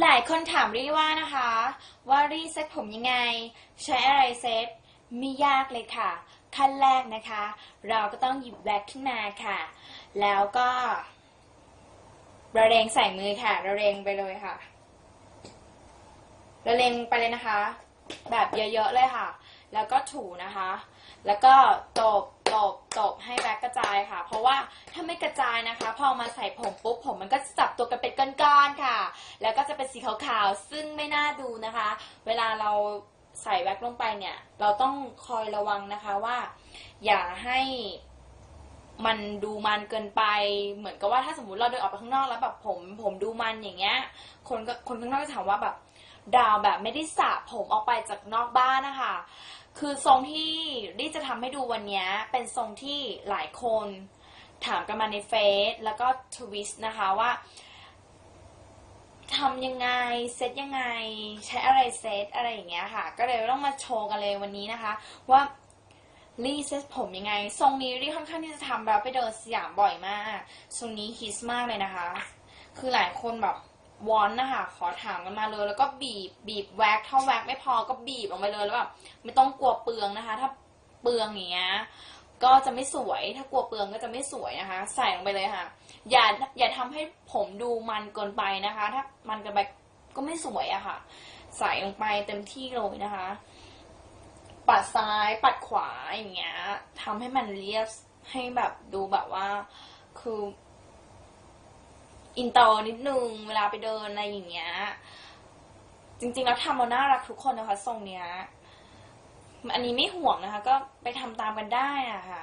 หลายคนถามรี่ว่านะคะ ว่ารี่เซ็ตผมยังไง ใช้อะไรเซ็ตไม่ยากเลยค่ะ ขั้นแรกนะคะ เราก็ต้องหยิบแว็กขึ้นมาค่ะ แล้วก็ระเรงใส่มือค่ะระเรงไปเลยค่ะระเรงไปเลยนะคะ แบบเยอะๆเลยค่ะ แล้วก็ถูนะคะ แล้วก็ตบ ตบตบให้แว็กกระจายค่ะ เพราะว่าถ้าไม่กระจายนะคะ พอมาใส่ผมปุ๊บผมมันก็จะจับตัวกันเป็นก้อนๆค่ะ แล้วก็จะเป็นสีขาวๆซึ่งไม่น่าดูนะคะ เวลาเราใส่แว็กลงไปเนี่ย เราต้องคอยระวังนะคะว่า อย่าให้มันดูมันเกินไป เหมือนกับว่าถ้าสมมติเราเดินออกไปข้างนอกแล้วแบบผม ผมดูมันอย่างเงี้ย คนก็คนข้างนอกจะถามว่าแบบ ดาวแบบไม่ได้สระผมออกไปจากนอกบ้านนะคะ คือทรงที่ดิจะทำให้ดูวันนี้เป็นทรงที่หลายคนถามกันมาในเฟซแล้วก็ทวิสนะคะว่าทำยังไงเซตยังไง ใช้อะไรเซตอะไรอย่างเงี้ยค่ะ ก็เลยต้องมาโชว์กันเลยวันนี้นะคะ ว่ารีเซ็ตผมยังไง ทรงนี้รีค่อนข้างที่จะทำแล้วไปเดินสยามบ่อยมากทรงนี้ฮิตมากเลยนะคะ คือหลายคนแบบ วอนนะคะขอถามกันมาเลย แล้วก็บีบบีบแว็กถ้าแว็กไม่พอก็บีบลงไปเลยแล้วแบบไม่ต้องกลัวเปลืองนะคะ ถ้าเปลืองอย่างเงี้ยก็จะไม่สวยถ้ากลัวเปลืองก็จะไม่สวยนะคะ ใส่ลงไปเลยค่ะ อย่าอย่าทำให้ผมดูมันเกินไปนะคะ ถ้ามันเกินไปก็ไม่สวยอะค่ะ ใส่ลงไปเต็มที่เลยนะคะ ปัดซ้ายปัดขวาอย่างเงี้ยทำให้มันเรียบให้แบบดูแบบว่า คือ อินเตอร์นิดนึงเวลาไปเดินอะไรอย่างเงี้ย จริงๆแล้วทำเราน่ารักทุกคนนะคะทรงเนี้ย อันนี้ไม่ห่วงนะคะ ก็ไปทำตามกันได้อะค่ะ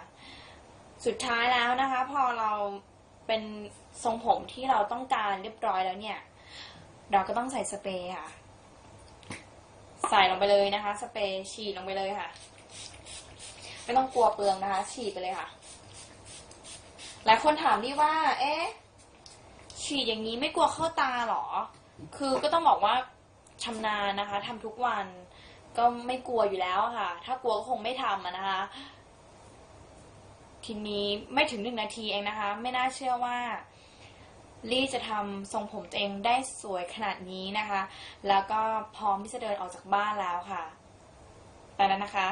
สุดท้ายแล้วนะคะ พอเราเป็นทรงผมที่เราต้องการเรียบร้อยแล้วเนี่ย เราก็ต้องใส่สเปรย์ค่ะ ใส่ลงไปเลยนะคะ สเปรย์ฉีดลงไปเลยค่ะ ไม่ต้องกลัวเปลืองนะคะ ฉีดไปเลยค่ะ หลายคนถามดิว่า เอ๊ะ ฉีดอย่างนี้ไม่กลัวเข้าตาเหรอ คือก็ต้องบอกว่าชำนาญนะคะทำทุกวัน ก็ไม่กลัวอยู่แล้วค่ะ ถ้ากลัวก็คงไม่ทำนะคะ ทีนี้ไม่ถึงหนึ่งนาทีเองนะคะ ไม่น่าเชื่อว่าลี่จะทำทรงผมตัวเองได้สวยขนาดนี้นะคะ แล้วก็พร้อมที่จะเดินออกจากบ้านแล้วค่ะ ไปแล้วนะคะ